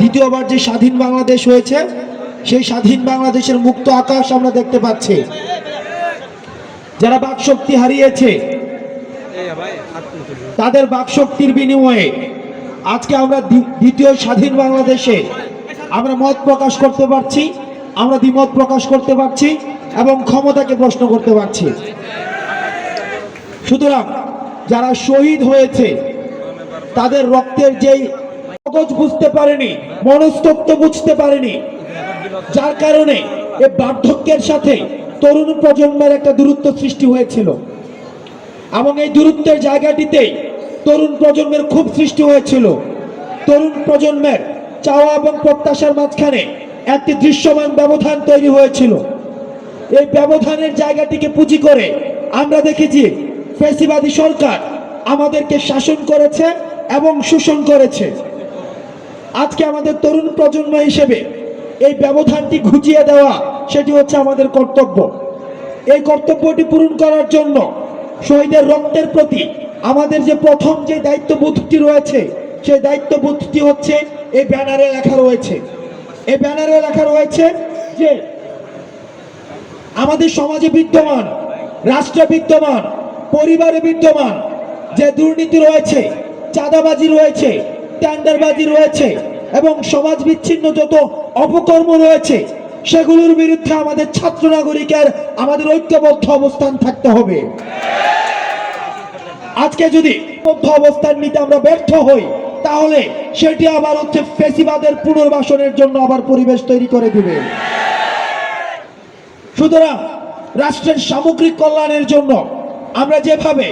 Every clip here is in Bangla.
দ্বিতীয়বার যে স্বাধীন বাংলাদেশ হয়েছে, সেই স্বাধীন বাংলাদেশের মুক্ত আকাশ আমরা দেখতে পাচ্ছি। যারা বাকশক্তি হারিয়েছে, তাদের বাকশক্তির বিনিময়ে আজকে আমরা দ্বিতীয় স্বাধীন বাংলাদেশে আমরা মত প্রকাশ করতে পারছি, আমরা দ্বিমত প্রকাশ করতে পারছি এবং ক্ষমতাকে প্রশ্ন করতে পারছি। সুতরাং যারা শহীদ হয়েছে, তাদের রক্তের যেই মগজ বুঝতে পারেনি, মনস্তত্ব বুঝতে পারেনি। যার কারণে এ বার্ধক্যের সাথে তরুণ প্রজন্মের একটা দূরত্ব সৃষ্টি হয়েছিল। এবং এই দূরত্বের জায়গাটিতে তরুণ প্রজন্মের খুব সৃষ্টি হয়েছিল। তরুণ প্রজন্মের চাওয়া এবং প্রত্যাশার মাঝখানে একটি দৃশ্যমান ব্যবধান তৈরি হয়েছিল। এই ব্যবধানের জায়গাটিকে পুঁজি করে আমরা দেখেছি ফেসিবাদী সরকার আমাদেরকে শাসন করেছে এবং শোষণ করেছে। আজকে আমাদের তরুণ প্রজন্ম হিসেবে এই ব্যবধানটি ঘুচিয়ে দেওয়া সেটি হচ্ছে আমাদের কর্তব্য। এই কর্তব্যটি পূরণ করার জন্য শহীদের রক্তের প্রতি আমাদের যে প্রথম যে দায়িত্ববোধটি রয়েছে, সেই দায়িত্ববোধটি হচ্ছে এই ব্যানারে লেখা রয়েছে। এই ব্যানারে লেখা রয়েছে যে আমাদের সমাজে বিদ্যমান, রাষ্ট্রে বিদ্যমান, পরিবারে বিদ্যমান যে দুর্নীতি রয়েছে, চাঁদাবাজি রয়েছে টেন্ডারবাজি রয়েছে এবং সমাজ বিচ্ছিন্ন যত অপকর্ম রয়েছে, সেগুলোর বিরুদ্ধে আমাদের ছাত্র নাগরিকের আমাদের ঐক্যবদ্ধ অবস্থান থাকতে হবে। আজকে যদি ঐক্যবদ্ধ অবস্থান নিতে আমরা ব্যর্থ হই, তাহলে সেটি আবার হচ্ছে ফেসিবাদের পুনর্বাসনের জন্য আবার পরিবেশ তৈরি করে দিবে। সুতরাং রাষ্ট্রের সামগ্রিক কল্যাণের জন্য আমরা যেভাবে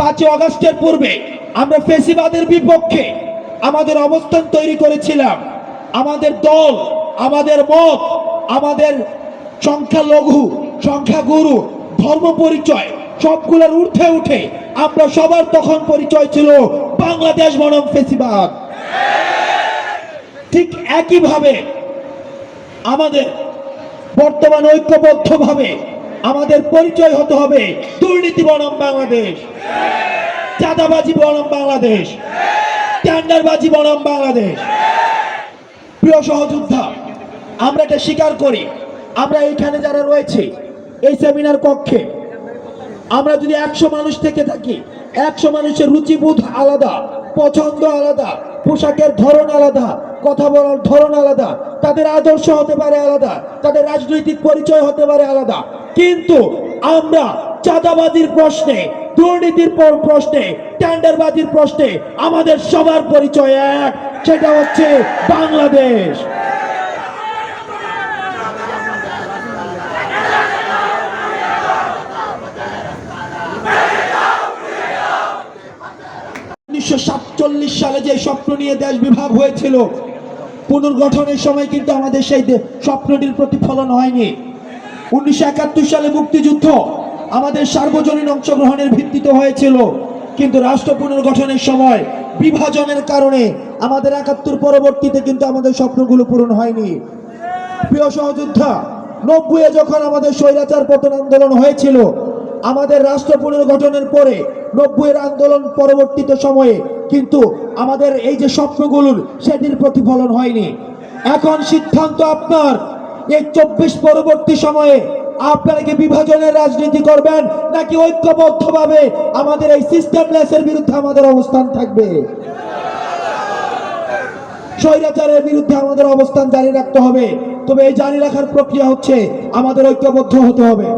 পাঁচই অগস্টের পূর্বে আমরা ফেসিবাদের বিপক্ষে আমাদের অবস্থান তৈরি করেছিলাম। আমাদের দল, আমাদের মত, আমাদের সংখ্যালঘু, সংখ্যাগুরু, ধর্ম পরিচয়, সবগুলোর ঊর্ধ্বে উঠে আমরা সবার তখন পরিচয় ছিল বাংলাদেশ বনাম ফেসিবাদ। ঠিক একইভাবে আমাদের বর্তমান ঐক্যবদ্ধভাবে আমাদের পরিচয় হতে হবে দুর্নীতি বনাম বাংলাদেশ, চাঁদাবাজি বনাম বাংলাদেশ। টেন্ডারবাজি বনাম বাংলাদেশ। প্রিয় সহযোদ্ধা, আমরা এটা স্বীকার করি। আমরা এইখানে যারা রয়েছে, এই সেমিনার কক্ষে, আমরা যদি একশো মানুষ থেকে থাকি, একশো মানুষের রুচিবোধ আলাদা, পছন্দ আলাদা, পোশাকের ধরন আলাদা, কথা বলার ধরন আলাদা, তাদের আদর্শ হতে পারে আলাদা, তাদের রাজনৈতিক পরিচয় হতে পারে আলাদা। কিন্তু আমরা চাঁদাবাজির প্রশ্নে দুর্নীতির পর প্রশ্নে, টেন্ডারবাজির প্রশ্নে আমাদের সবার পরিচয় এক, সেটা হচ্ছে বাংলাদেশ। উনিশশো সাতচল্লিশ সালে যে স্বপ্ন নিয়ে দেশ বিভাগ হয়েছিল, পুনর্গঠনের সময় কিন্তু আমাদের সেই স্বপ্নটির প্রতিফলন হয়নি। উনিশশো একাত্তর সালে মুক্তিযুদ্ধ। আমাদের সার্বজনীন অংশগ্রহণের ভিত্তিতে হয়েছিল। কিন্তু রাষ্ট্র পুনর্গঠনের সময় বিভাজনের কারণে আমাদের একাত্তর পরবর্তীতে কিন্তু আমাদের স্বপ্নগুলো পূরণ হয়নি। প্রিয় সহযোদ্ধা, নব্বইয়ে যখন আমাদের স্বৈরাচার পতন আন্দোলন হয়েছিল, আমাদের রাষ্ট্র পুনর্গঠনের পরে নব্বইয়ের আন্দোলন পরবর্তীতে সময়ে কিন্তু আমাদের এই যে স্বপ্নগুলোর সেটির প্রতিফলন হয়নি। এখন সিদ্ধান্ত আপনার, এই চব্বিশ পরবর্তী সময়ে আপনারা কি বিভাজনের রাজনীতি করবেন নাকি ঐক্যবদ্ধভাবে আমাদের এই সিস্টেমলেসের বিরুদ্ধে আমাদের অবস্থান থাকবে? স্বৈরাচারের বিরুদ্ধে আমাদের অবস্থান জারি রাখতে হবে। তবে এই জারি রাখার প্রক্রিয়া হচ্ছে আমাদের ঐক্যবদ্ধ হতে হবে।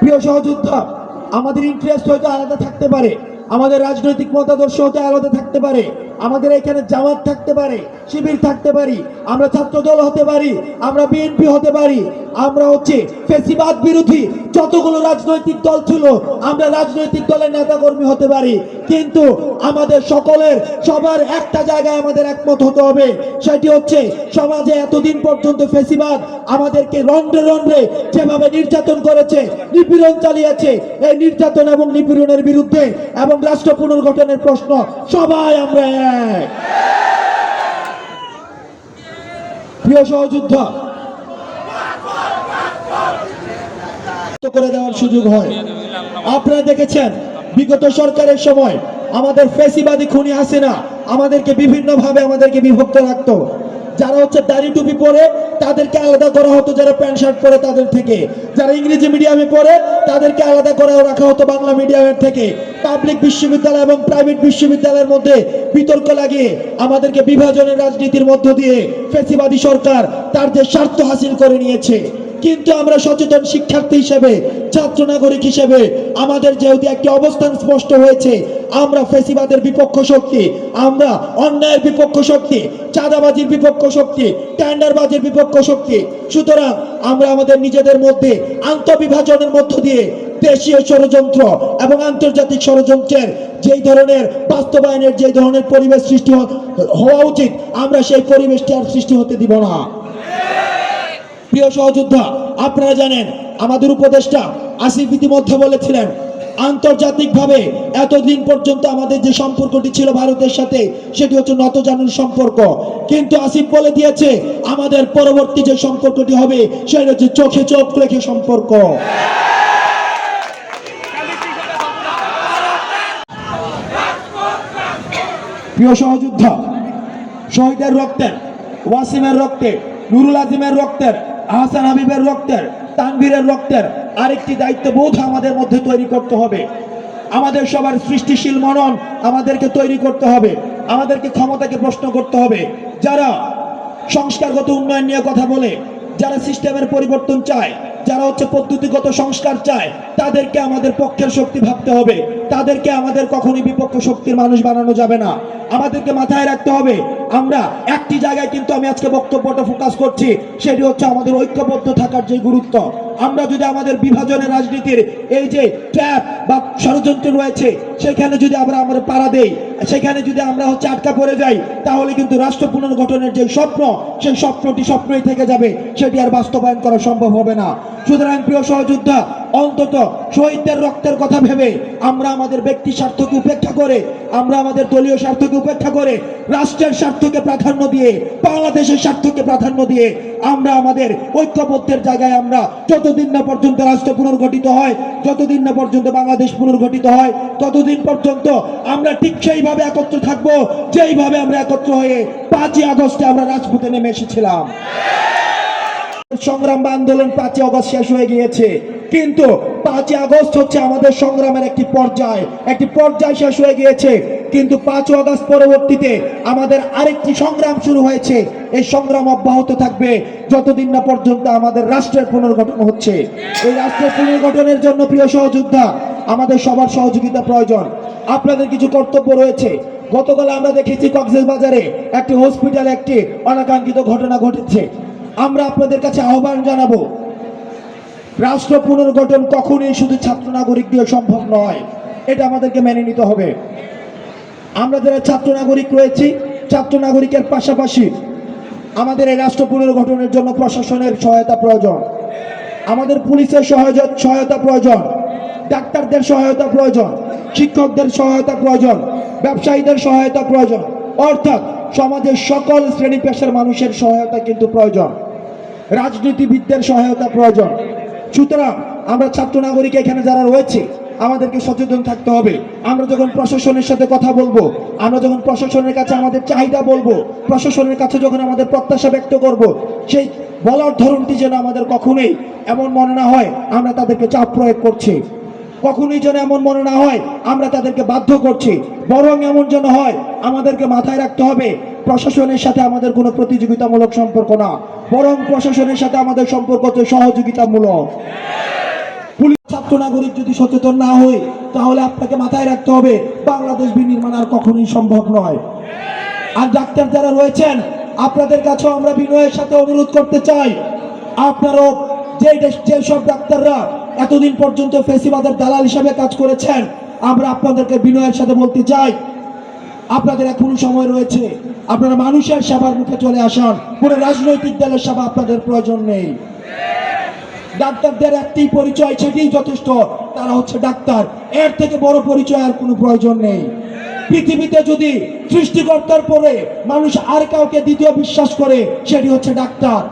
প্রিয় সহযোদ্ধা, আমাদের ইন্টারেস্ট হয়তো আলাদা থাকতে পারে। আমাদের রাজনৈতিক মতাদর্শ হতে আলাদা থাকতে পারে। আমাদের এখানে জামাত থাকতে পারে, শিবির থাকতে পারি, আমরা ছাত্র দল হতে পারি, আমরা বিএনপি হতে পারি, আমরা হচ্ছে ফেসিবাদ বিরোধী যতগুলো রাজনৈতিক দল ছিল, আমরা রাজনৈতিক দলের নেতাকর্মী হতে পারি। কিন্তু আমাদের সকলের সবার একটা জায়গায় আমাদের একমত হতে হবে, সেটি হচ্ছে সমাজে এতদিন পর্যন্ত ফেসিবাদ আমাদেরকে রন্ধ্রে রন্ধ্রে যেভাবে নির্যাতন করেছে, নিপীড়ন চালিয়েছে, এই নির্যাতন এবং নিপীড়নের বিরুদ্ধে এবং রাষ্ট্র পুনর্গঠনের প্রশ্ন, সবাই আমরা এক। প্রিয় সহযোদ্ধা করে দেওয়ার সুযোগ হয়। আপনারা দেখেছেন, বিগত সরকারের সময় আমাদের ফেসিবাদী খুনি হাসিনা আমাদেরকে বিভিন্নভাবে আমাদেরকে বিভক্ত রাখতো। যারা হচ্ছে দাড়ি টুপি পরে, তাদেরকে আলাদা করা হতো, যারা প্যান্ট শার্ট পরে তাদের থেকে। যারা ইংরেজি মিডিয়ামে পড়ে তাদেরকে আলাদা করে রাখা হতো বাংলা মিডিয়ামের থেকে। পাবলিক বিশ্ববিদ্যালয় এবং প্রাইভেট বিশ্ববিদ্যালয়ের মধ্যে বিতর্ক লাগিয়ে, আমাদেরকে বিভাজনের রাজনীতির মধ্য দিয়ে ফেসিবাদী সরকার তার যে স্বার্থ হাসিল করে নিয়েছে। কিন্তু আমরা সচেতন শিক্ষার্থী হিসেবে ছাত্র নাগরিক হিসেবে আমাদের যেহেতু একটি অবস্থান স্পষ্ট হয়েছে, আমরা ফেসিবাদের বিপক্ষ শক্তি, আমরা অন্যায়ের বিপক্ষ শক্তি, চাঁদাবাজির বিপক্ষ শক্তি, টেন্ডারবাজির বিপক্ষ শক্তি। সুতরাং আমরা আমাদের নিজেদের মধ্যে আন্তঃবিভাজনের মধ্য দিয়ে দেশীয় ষড়যন্ত্র এবং আন্তর্জাতিক ষড়যন্ত্রের যেই ধরনের বাস্তবায়নের যে ধরনের পরিবেশ সৃষ্টি হওয়া উচিত, আমরা সেই পরিবেশটি আর সৃষ্টি হতে দিব না। প্রিয় সহযোদ্ধা আপনারা জানেন, আমাদের উপদেষ্টা আসিফ ইতিমধ্যে বলেছিলেন, আন্তর্জাতিকভাবে এতদিন পর্যন্ত আমাদের যে সম্পর্কটি ছিল ভারতের সাথে, সেটি হচ্ছে নতজানুর সম্পর্ক। কিন্তু আসিফ বলে দিয়েছে, আমাদের পরবর্তী যে সম্পর্কটি হবে, সেটা হচ্ছে চোখে চোখ রেখে সম্পর্ক। প্রিয় সহযোদ্ধা, শহীদের রক্তের, ওয়াসিমের রক্তে, নুরুল আজিমের রক্তের আহসান হাবিবের রক্তের, তানভীরের রক্তের আরেকটি দায়িত্ববোধ আমাদের মধ্যে তৈরি করতে হবে। আমাদের সবার সৃষ্টিশীল মনন আমাদেরকে তৈরি করতে হবে। আমাদেরকে ক্ষমতাকে প্রশ্ন করতে হবে। যারা সংস্কারগত উন্নয়ন নিয়ে কথা বলে, যারা সিস্টেমের পরিবর্তন চায় যারা হচ্ছে পদ্ধতিগত সংস্কার চায়, তাদেরকে আমাদের পক্ষের শক্তি ভাবতে হবে। তাদেরকে আমাদের কখনই বিপক্ষ শক্তির মানুষ বানানো যাবে না। আমাদেরকে মাথায় রাখতে হবে, আমরা একটি জায়গায় কিন্তু আমি আজকে বক্তব্যটা ফোকাস করছি, সেটি হচ্ছে আমাদের ঐক্যবদ্ধ থাকার যে গুরুত্ব। আমরা যদি আমাদের বিভাজনের রাজনীতির এই যে ট্র্যাপ বা ষড়যন্ত্র রয়েছে, সেখানে যদি আমরা আমরা পাড়া দেই, সেখানে যদি আমরা হচ্ছে আটকা পড়ে যাই, তাহলে কিন্তু রাষ্ট্র পুনর্গঠনের যে স্বপ্ন, সেই স্বপ্নটি স্বপ্নই থেকে যাবে। সেটি আর বাস্তবায়ন করা সম্ভব হবে না। সুতরাং প্রিয় সহযোদ্ধা, অন্তত শহীদদের রক্তের কথা ভেবে আমরা আমাদের ব্যক্তি স্বার্থকে উপেক্ষা করে, আমরা আমাদের দলীয় স্বার্থকে উপেক্ষা করে, রাষ্ট্রের স্বার্থকে প্রাধান্য দিয়ে, বাংলাদেশের স্বার্থকে প্রাধান্য দিয়ে আমরা আমাদের ঐক্যবদ্ধের জায়গায় আমরা যতদিন না পর্যন্ত রাষ্ট্র পুনর্গঠিত হয়, যতদিন না পর্যন্ত বাংলাদেশ পুনর্গঠিত হয়, ততদিন পর্যন্ত আমরা ঠিক সেইভাবে একত্র থাকব, যেইভাবে আমরা একত্র হয়ে পাঁচই আগস্টে আমরা রাজপথে নেমে এসেছিলাম। সংগ্রাম বা আন্দোলন পাঁচই আগস্ট শেষ হয়ে গিয়েছে, কিন্তু পাঁচই আগস্ট হচ্ছে আমাদের সংগ্রামের একটি পর্যায়। একটি পর্যায় শেষ হয়ে গিয়েছে কিন্তু পাঁচ আগস্ট পরবর্তীতে আমাদের আরেকটি সংগ্রাম শুরু হয়েছে। এই সংগ্রাম অব্যাহত থাকবে যতদিন না পর্যন্ত আমাদের রাষ্ট্রের পুনর্গঠন হচ্ছে। এই রাষ্ট্রের পুনর্গঠনের জন্য প্রিয় সহযোদ্ধা, আমাদের সবার সহযোগিতা প্রয়োজন। আপনাদের কিছু কর্তব্য রয়েছে। গতকাল আমরা দেখেছি কক্সেস বাজারে একটি হসপিটালে একটি অনাকাঙ্ক্ষিত ঘটনা ঘটেছে। আমরা আপনাদের কাছে আহ্বান জানাব, রাষ্ট্র পুনর্গঠন কখনই শুধু ছাত্র নাগরিক দিয়ে সম্ভব নয়। এটা আমাদেরকে মেনে নিতে হবে। আমরা যারা ছাত্র নাগরিক রয়েছি, ছাত্র নাগরিকের পাশাপাশি আমাদের এই রাষ্ট্র পুনর্গঠনের জন্য প্রশাসনের সহায়তা প্রয়োজন, আমাদের পুলিশের সহায়তা প্রয়োজন, ডাক্তারদের সহায়তা প্রয়োজন, শিক্ষকদের সহায়তা প্রয়োজন, ব্যবসায়ীদের সহায়তা প্রয়োজন, অর্থাৎ সমাজের সকল শ্রেণি পেশার মানুষের সহায়তা কিন্তু প্রয়োজন, রাজনীতিবিদদের সহায়তা প্রয়োজন। সুতরাং আমরা ছাত্র নাগরিক এখানে যারা রয়েছে আমাদেরকে সচেতন থাকতে হবে। আমরা যখন প্রশাসনের সাথে কথা বলব, আমরা যখন প্রশাসনের কাছে আমাদের চাহিদা বলব, প্রশাসনের কাছে যখন আমাদের প্রত্যাশা ব্যক্ত করব, সেই বলার ধরনটি যেন আমাদের কখনোই এমন মনে না হয়, আমরা তাদেরকে চাপ প্রয়োগ করছি। কখনোই যেন এমন মনে না হয়, আমরা তাদেরকে বাধ্য করছি। বরং এমন যেন হয়, আমাদেরকে মাথায় রাখতে হবে, প্রশাসনের সাথে আমাদের কোনো প্রতিযোগিতামূলক সম্পর্ক না। বরং প্রশাসনের সাথে আমাদের সম্পর্ক হচ্ছে সহযোগিতামূলক। পুলিশ ছাত্র নাগরিক যদি সচেতন না হয়, তাহলে আপনাকে মাথায় রাখতে হবে, বাংলাদেশ বিনির্মাণ আর কখনোই সম্ভব নয়। আর ডাক্তার যারা রয়েছেন, আপনাদের আমরা বিনয়ের সাথে অনুরোধ করতে চাই। আপনারও যে যেসব ডাক্তাররা এতদিন পর্যন্ত ফেসিবাদের দালাল হিসাবে কাজ করেছেন, আমরা আপনাদেরকে বিনয়ের সাথে বলতে চাই। আপনাদের এখনও সময় রয়েছে। আপনারা মানুষের সেবার মুখে চলে আসেন। কোনো রাজনৈতিক দলের সেবা আপনাদের প্রয়োজন নেই। ডাক্তারদের একটি পরিচয় সেটাই যথেষ্ট, তারা হচ্ছে ডাক্তার। এর থেকে বড় পরিচয় আর কোনো প্রয়োজন নেই। পৃথিবীতে যদি সৃষ্টিকর্তার পরে মানুষ আর কাউকে দ্বিতীয় বিশ্বাস করে, সেটি হচ্ছে ডাক্তার।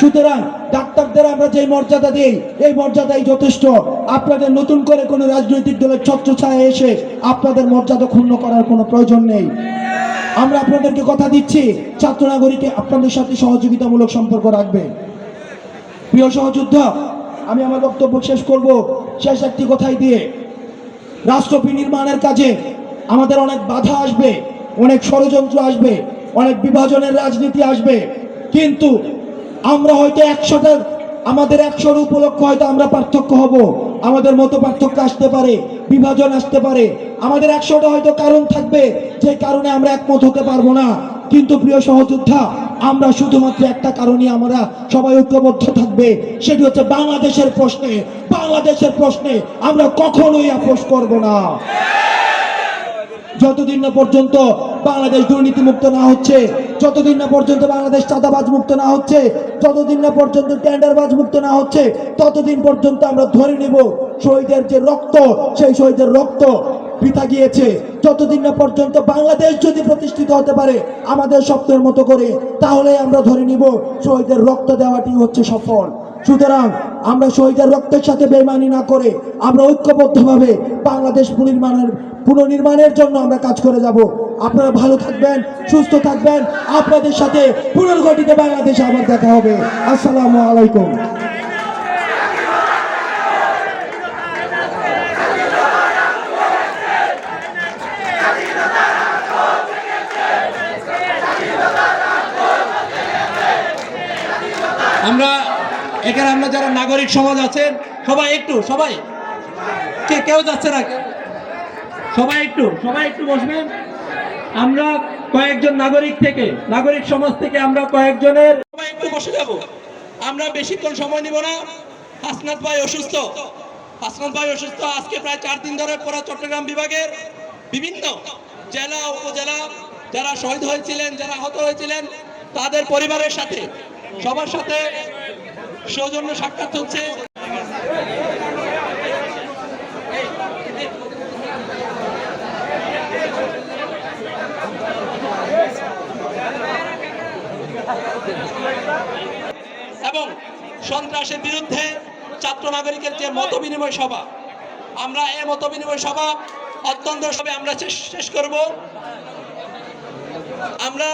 সুতরাং ডাক্তারদের আমরা যে মর্যাদা দিই, এই মর্যাদাই যথেষ্ট। আপনাদের নতুন করে কোনো রাজনৈতিক দলের ছত্রছায়া এসে আপনাদের মর্যাদা ক্ষুণ্ণ করার কোনো প্রয়োজন নেই। আমরা আপনাদেরকে কথা দিচ্ছি, ছাত্র নাগরিকে আপনাদের সাথে সহযোগিতামূলক সম্পর্ক রাখবে। প্রিয় সহযোদ্ধা, আমি আমার বক্তব্য শেষ করব। শেষ একটি কথাই দিয়ে রাষ্ট্র বিনির্মাণের কাজে আমাদের অনেক বাধা আসবে, অনেক ষড়যন্ত্র আসবে, অনেক বিভাজনের রাজনীতি আসবে। কিন্তু আমরা হয়তো একশোটা, আমাদের একশোর উপলক্ষ হয়তো আমরা পার্থক্য হব। আমাদের মতো পার্থক্য আসতে পারে, বিভাজন আসতে পারে। আমাদের একশোটা হয়তো কারণ থাকবে, যে কারণে আমরা একমত হতে পারব না। কিন্তু প্রিয় সহযোদ্ধা, আমরা শুধুমাত্র একটা কারণে আমরা সবাই ঐক্যবদ্ধ থাকবে, সেটি হচ্ছে বাংলাদেশের প্রশ্নে বাংলাদেশের প্রশ্নে আমরা কখনোই আপোষ করব না। যতদিন না পর্যন্ত বাংলাদেশ দুর্নীতি মুক্ত না হচ্ছে, যতদিন না পর্যন্ত বাংলাদেশ চাঁদাবাজ মুক্ত না হচ্ছে, যতদিন না পর্যন্ত টেন্ডারবাজ মুক্ত না হচ্ছে, ততদিন পর্যন্ত আমরা ধরে নেব শহীদের যে রক্ত, সেই শহীদের রক্ত বৃথা গিয়েছে। যতদিন না পর্যন্ত বাংলাদেশ যদি প্রতিষ্ঠিত হতে পারে, আমাদের স্বপ্নের মতো করে তাহলে আমরা ধরে নিব শহীদের রক্ত দেওয়াটি হচ্ছে সফল। সুতরাং আমরা শহীদের রক্তের সাথে বেমানি না করে, আমরা ঐক্যবদ্ধভাবে বাংলাদেশ পুনর্নির্মাণের পুনর্নির্মাণের জন্য আমরা কাজ করে যাব। আপনারা ভালো থাকবেন, সুস্থ থাকবেন। আপনাদের সাথে পুনর্গঠিত বাংলাদেশে আবার দেখা হবে। আসসালামু আলাইকুম। আমরা, এখানে আমরা যারা নাগরিক সমাজ আছেন, সবাই একটু, সবাই। কে, কেউ যাচ্ছে না? সবাই একটু সবাই একটু বসবেন। আমরা কয়েকজন নাগরিক থেকে, নাগরিক সমাজ থেকে আমরা কয়েকজনের সবাই একটু বসে যাব। আমরা বেশিক্ষণ সময় নিব না। হাসনাত ভাই অসুস্থ। হাসনাত ভাই অসুস্থ। আজকে প্রায় চার দিন ধরে পড়া চট্টগ্রাম বিভাগের বিভিন্ন জেলা, উপজেলা যারা শহীদ হয়েছিলেন, যারা আহত হয়েছিলেন, তাদের পরিবারের সাথে সবার সাথে সৌজন্য সাক্ষাৎ হচ্ছে। এবং সন্ত্রাসের বিরুদ্ধে ছাত্র নাগরিকের যে মত বিনিময় সভা, আমরা এ মত বিনিময় সভা অত্যন্ত সবে আমরা শেষ করব। আমরা